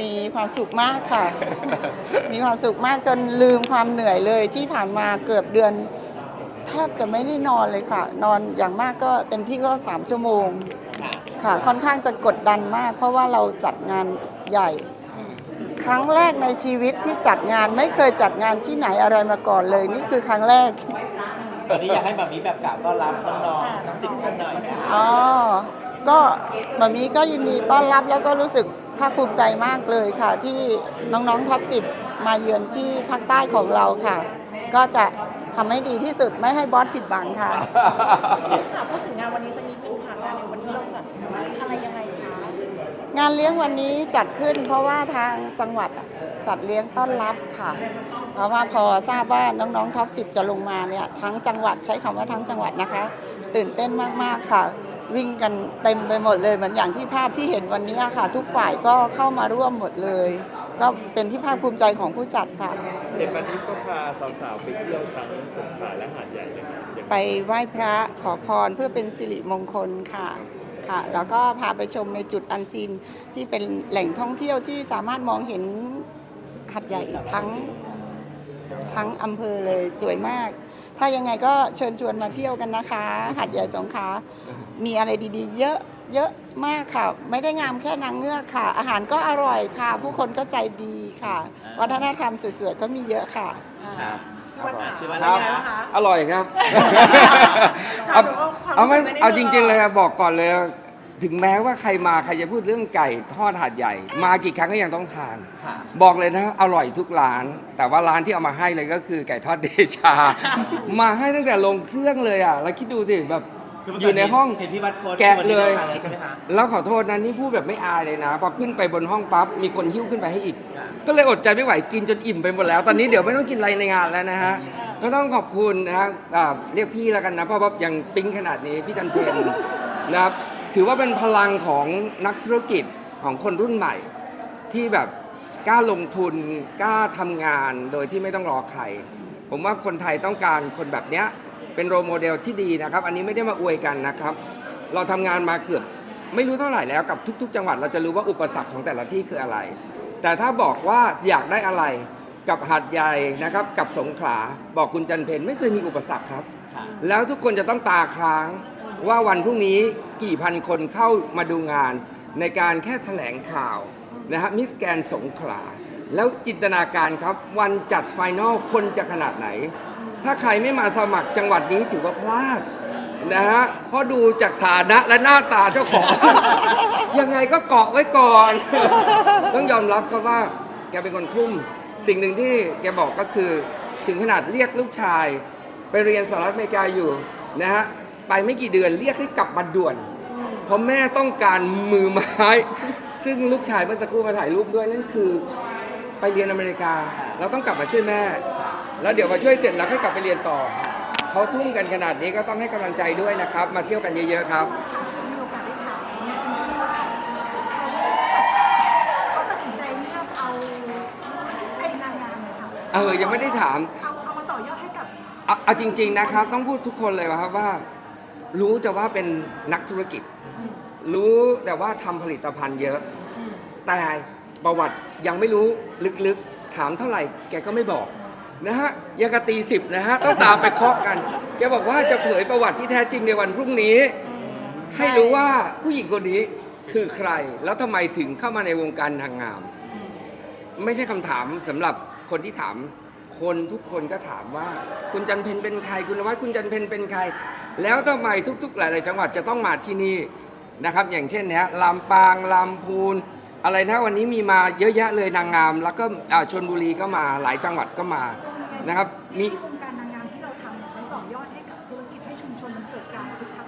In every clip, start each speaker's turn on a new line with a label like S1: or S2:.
S1: มีความสุขมากค่ะ มีความสุขมากจนลืมความเหนื่อยเลยที่ผ่านมาเกือบเดือนแทบจะไม่ได้นอนเลยค่ะ นอนอย่างมากก็เต็มที่ก็สามชั่วโมง
S2: ค่ะ
S1: ค่ะ ค่อนข้างจะกดดันมาก เพราะว่าเราจัดงานใหญ่ ครั้งแรกในชีวิตที่จัดงานไม่เคยจัดงานที่ไหนอะไรมาก่อนเลย นี่คือครั้งแรก
S2: วันนี้อยากให้แบบนี้แบบกล่าวต้อนรับน้องๆทั้งสิบคนหน่อยค่ะ
S1: อ๋อก็แบบนี้ก็ยินดีต้อนรับแล้วก็รู้สึก ภาคภูมิใจมากเลยค่ะ ที่น้องๆท็อปสิบมาเยือนที่ภาคใต้ของเราค่ะ ก็จะทำให้ดีที่สุดไม่ให้บอสผิดหวังค่ะ
S3: ค่ะพูดถึงงานวันนี้สักนิดนึงค่ะงานในวันนี้เราจัดอะไรยังไงคะ
S1: งานเลี้ยงวันนี้จัดขึ้น เพราะว่าทางจังหวัดอะจัดเลี้ยงต้อนรับค่ะ เพราะว่าพอทราบว่าน้องๆท็อปสิจะลงมาเนี่ยทั้งจังหวัดใช้คำว่าทั้งจังหวัดนะคะ ตื่นเต้นมากๆค่ะ วิ่งกันเต็มไปหมดเลยเหมือนอย่างที่ภาพที่เห็นวันนี้ค่ะ ทุกฝ่ายก็เข้ามาร่วมหมดเลย ก็เป็นที่ภาคภูมิใจของผู้จัดค่ะ
S4: เด็กวันนี้ก็พาสาวๆไปเที่ยวทั้งสงขลาและหาดใหญ่เลยครับอย่าง
S1: ไปไหว้พระขอพรเพื่อเป็นสิริมงคลค่ะค่ะ แล้วก็พาไปชมในจุดอันซีนที่เป็นแหล่งท่องเที่ยวที่สามารถมองเห็นหัดใหญ่ทั้งทั้งอำเภอเลยสวยมาก ถ้ายังไงก็เชิญชวนมาเที่ยวกันนะคะ หัดใหญ่สงขลามีอะไรดีๆ เยอะเยอะมากค่ะ ไม่ได้งามแค่นางเงือกค่ะ อาหารก็อร่อยค่ะ ผู้คนก็ใจดีค่ะ วัฒนธรรมสวยๆก็มีเยอะค่ะ
S2: ครับ
S3: วันอะ
S2: คือวัน
S3: อะไร
S2: นี้นะ
S3: นะคะ
S5: อร่อยครับ
S3: ถา
S5: เอา
S3: มถึงว่าความรู้สึกใน
S5: เอาไม่เอาจริงๆเลยครับบอกก่อนเลย ถึงแม้ว่าใครมาใครจะพูดเรื่องไก่ทอดหาดใหญ่ มากี่ครั้งก็ยังต้องทาน
S2: ค่ะ
S5: บอกเลยนะอร่อยทุกร้าน แต่ว่าร้านที่เอามาให้เลยก็คือไก่ทอดเดชา มาให้ตั้งแต่ลงเครื่องเลยอะแล้วคิดดูสิแบบ
S2: คืเมื่
S5: อยู่ในห้อง
S2: เห็นพี่วัดโพสต์
S5: แกะ
S2: วันนี้
S5: เลย
S2: ได้ทานแล้วใช่ไหมคะ
S5: แล้วขอโทษนะนี่พูดแบบไม่อายเลยนะ พอขึ้นไปบนห้องปั๊บมีคนหิ้วขึ้นไปให้อีก
S2: ค่ะ
S5: ก็เลยอดใจไม่ไหวกินจนอิ่มไปหมดแล้ว ตอนนี้เดี๋ยวไม่ต้องกินอะไรในงานแล้วนะฮะ ก็ต้องขอบคุณนะฮะอ่าเรียกพี่แล้วกันนะ เพราะว่ายังปิ๊งขนาดนี้พี่จันเพนนะครับ ถือว่าเป็นพลังของนักธุรกิจของคนรุ่นใหม่ ที่แบบกล้าลงทุนกล้าทำงานโดยที่ไม่ต้องรอใคร ผมว่าคนไทยต้องการคนแบบเนี้ยเป็นโรโมเดลที่ดีนะครับ อันนี้ไม่ได้มาอวยกันนะครับ เราทำงานมาเกือบไม่รู้เท่าไหร่แล้วกับทุก ๆ จังหวัดเราจะรู้ว่าอุปสรรคของแต่ละที่คืออะไร แต่ถ้าบอกว่าอยากได้อะไรกับหาดใหญ่นะครับกับสงขลาบอกคุณจันเพนไม่เคยมีอุปสรรคครับ
S2: ค่ะ
S5: แล้วทุกคนจะต้องตาค้าง ว่าวันพรุ่งนี้กี่พันคนเข้ามาดูงาน ในการแค่แถลงข่าวนะฮะมิสแกนสงขลา แล้วจินตนาการครับวันจัดไฟนอลคนจะขนาดไหน ถ้าใครไม่มาสมัครจังหวัดนี้ถือว่าพลาดนะฮะเพราะดูจากฐานะและหน้าตาเจ้าของ ยังไงก็เกาะไว้ก่อน ต้องยอมรับครับว่าแกเป็นคนทุ่ม สิ่งหนึ่งที่แกบอกก็คือถึงขนาดเรียกลูกชาย ไปเรียนสหรัฐอเมริกาอยู่นะฮะ ไปไม่กี่เดือนเรียกให้กลับมาด่วน เพราะแม่ต้องการมือไม้ ซึ่งลูกชายเมื่อสักครู่มาถ่ายรูปด้วยนั่นคือ ไปเรียนอเมริกา เราต้องกลับมาช่วยแม่ แล้วเดี๋ยวมาช่วยเสร็จแล้วให้กลับไปเรียนต่อ เขาทุ่มกันขนาดนี้ก็ต้องให้กำลังใจด้วยนะครับ มาเที่ยวกันเยอะๆครับ
S3: มีโอกาสได้ถามเขาตัดสินใจเลือกเอาไอ้นางงามเนี่ยค่ะ
S5: เออยังไม่ได้ถาม
S3: เอาเอามาต่อยอดให้กับ
S5: เอาเอาจริง ๆนะครับ ต้องพูดทุกคนเลยว่าครับว่า รู้แต่ว่าเป็นนักธุรกิจ รู้แต่ว่าทำผลิตภัณฑ์เยอะ แต่ประวัติยังไม่รู้ลึกๆ ถามเท่าไหร่แกก็ไม่บอกนะฮะยังกะตีสิบนะฮะต้องตามไปเคาะกัน แกบอกว่าจะเผยประวัติที่แท้จริงในวันพรุ่งนี้ ให้รู้ว่าผู้หญิงคนนี้คือใคร แล้วทำไมถึงเข้ามาในวงการนางงาม ไม่ใช่คำถามสำหรับคนที่ถาม คนทุกคนก็ถามว่า คุณจันเพนเป็นใครคุณนวัดคุณจันเพนเป็นใคร แล้วทำไมทุก ๆ หลาย ๆ จังหวัดจะต้องมาที่นี่นะครับ อย่างเช่นเนี้ยลำปางลำพูน อะไรนะวันนี้มีมาเยอะแยะเลยนางงาม แล้วก็อ่าชนบุรีก็มาหลายจังหวัดก็มานะครับมี
S3: ที่วงการนางงามที่เราทำเนี่ยมันต่อยอดให้กับธุรกิจให้ชุมชนมันเกิดการคึกคัก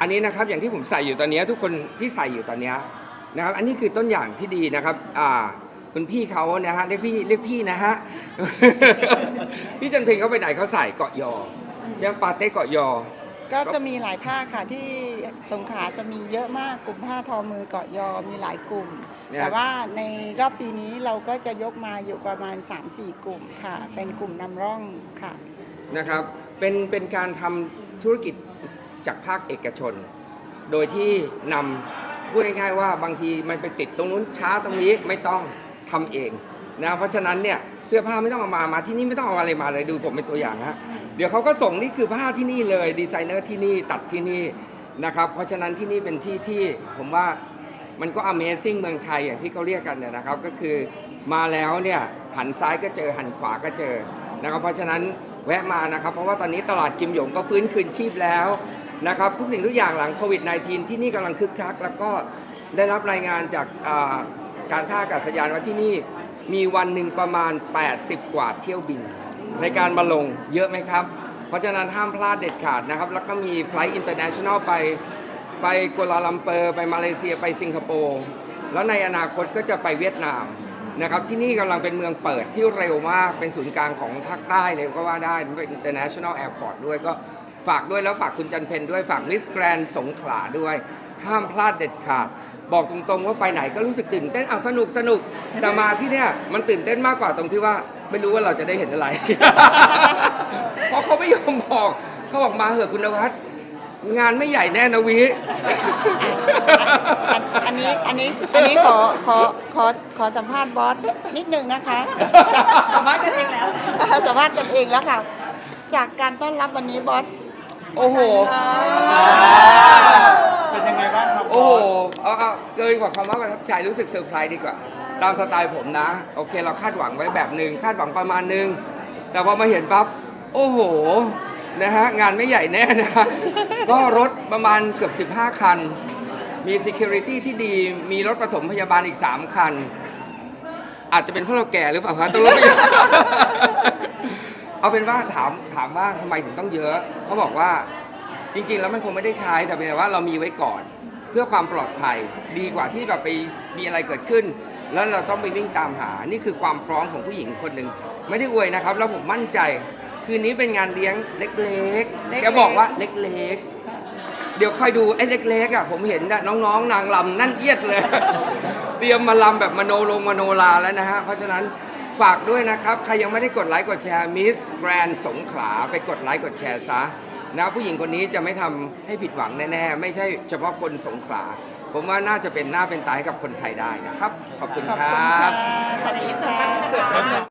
S5: อันนี้นะครับอย่างที่ผมใส่อยู่ตอนเนี้ยทุกคนที่ใส่อยู่ตอนเนี้ยนะครับอันนี้คือต้นอย่างที่ดีนะครับอ่า คุณพี่เขานะฮะเรียกพี่เรียกพี่นะฮะ พี่จันเพลงเขาไปไหนเขาใส่เกาะยอใช่ไหมปาเต้เกาะยอ
S1: ก็จะมีหลายภาคค่ะที่สงขลาจะมีเยอะมากกลุ่มผ้าทอมือเกาะยอมีหลายกลุ่ม
S5: เนี่ย
S1: แต่ว่าในรอบปีนี้เราก็จะยกมาอยู่ประมาณ 3-4 กลุ่มค่ะ เป็นกลุ่มนำร่องค่ะ
S5: นะครับเป็นเป็นการทำธุรกิจจากภาคเอกชน โดยที่นำพูดง่ายๆว่าบางทีมันไปติดตรงนู้นช้าตรงนี้ไม่ต้อง ทำเองนะเพราะฉะนั้นเนี่ยเสื้อผ้าไม่ต้องเอามามาที่นี่ไม่ต้องเอาอะไรมาเลยดูผมเป็นตัวอย่างฮะเดี๋ยวเขาก็ส่งนี่คือผ้าที่นี่เลยดีไซเนอร์ที่นี่ตัดที่นี่นะครับเพราะฉะนั้นที่นี่เป็นที่ที่ผมว่ามันก็ Amazing เมืองไทยอย่างที่เขาเรียกกันเนี่ยนะครับก็คือมาแล้วเนี่ยหันซ้ายก็เจอหันขวาก็เจอนะครับเพราะฉะนั้นแวะมานะครับ เพราะว่าตอนนี้ตลาดกิมหยงก็ฟื้นคืนชีพแล้วนะครับทุกสิ่งทุกอย่างหลังโควิด -19 ที่นี่กำลังคึกคัก แล้วก็ได้รับรายงานจากอ่า การท่าอากาศยานว่าที่นี่มีวันหนึ่งประมาณ 80 กว่าเที่ยวบิน ในการมาลงเยอะไหมครับ เพราะฉะนั้นห้ามพลาดเด็ดขาดนะครับ แล้วก็มีไฟล์อินเตอร์เนชั่นแนลไปไปกัวลาลัมเปอร์ไปมาเลเซียไปสิงคโปร์แล้วในอนาคตก็จะไปเวียดนามนะครับที่นี่กำลังเป็นเมืองเปิดที่เร็วมากเป็นศูนย์กลางของภาคใต้เลยก็ว่าได้เป็น international airport ด้วยก็ ฝากด้วยแล้วฝากคุณจันเพนด้วยฝากมิสแกรนสงขลาด้วย ห้ามพลาดเด็ดขาด บอกตรงๆว่าไปไหนก็รู้สึกตื่นเต้นอะสนุกสนุกแต่มาที่เนี่ยมันตื่นเต้นมากกว่าตรงที่ว่าไม่รู้ว่าเราจะได้เห็นอะไร เพราะเขาไม่ยอมบอกเขาบอกมาเหอะคุณนวัดงานไม่ใหญ่แน่นะวิ
S1: อันอันนี้อันนี้อันนี้ขอขอขอขอสัมภาษณ์บอสนิดนึงนะคะ
S3: สัมภาษณ์กันเองแล้ว
S1: สัมภาษณ์กันเองแล้วค่ะ จากการต้อนรับวันนี้บอส
S5: โอ้โห
S2: เป็นยังไงบ้างครับ
S5: โอ้โหเอาเอาเกินกว่าคำว่าประทับใจรู้สึกเซอร์ไพรส์ดีกว่า ตามสไตล์ผมนะ โอเค เราคาดหวังไว้แบบหนึ่งคาดหวังประมาณหนึ่งแต่พอมาเห็นปั๊บ โอ้โห นะฮะ งานไม่ใหญ่แน่นะ ก็รถประมาณเกือบ 15 คัน มี Security ที่ดี มีรถปฐมพยาบาลอีก 3 คัน อาจจะเป็นเพราะเราแก่หรือเปล่าคะต้องรถพยาบาล เอาเป็นว่าถามถามว่าทำไมถึงต้องเยอะเขาบอกว่าจริง ๆ แล้วมันคงไม่ได้ใช้แต่เป็นแต่ว่าเรามีไว้ก่อน เพื่อความปลอดภัยดีกว่าที่แบบไปมีอะไรเกิดขึ้น แล้วเราต้องไปวิ่งตามหานี่คือความพร้อมของผู้หญิงคนหนึ่งไม่ได้อวยนะครับ แล้วผมมั่นใจ คืนนี้เป็นงานเลี้ยงเล็ก
S1: เล็ก
S5: ๆ
S1: ๆ
S5: แกบอกว่าเล็กๆ เดี๋ยวคอยดูไอ้เล็กๆอะผมเห็นน่ะน้องๆ นางลำนั่นเอียดเลย เตรียมมาลำแบบมโนลงมโนลาแล้วนะฮะเพราะฉะนั้น ฝากด้วยนะครับ ใครยังไม่ได้กดไลค์กดแชร์มิสแกรนสงขลาไปกดไลค์กดแชร์ซะนะผู้หญิงคนนี้จะไม่ทำให้ผิดหวังแน่ๆ ไม่ใช่เฉพาะคนสงขลาผมว่าน่าจะเป็นหน้าเป็นตาให้กับคนไทยได้นะครับ ขอบคุณ
S1: ขอบ
S5: คร
S1: คุณัค่ะ
S5: บ
S1: ขอบคุณค่ะ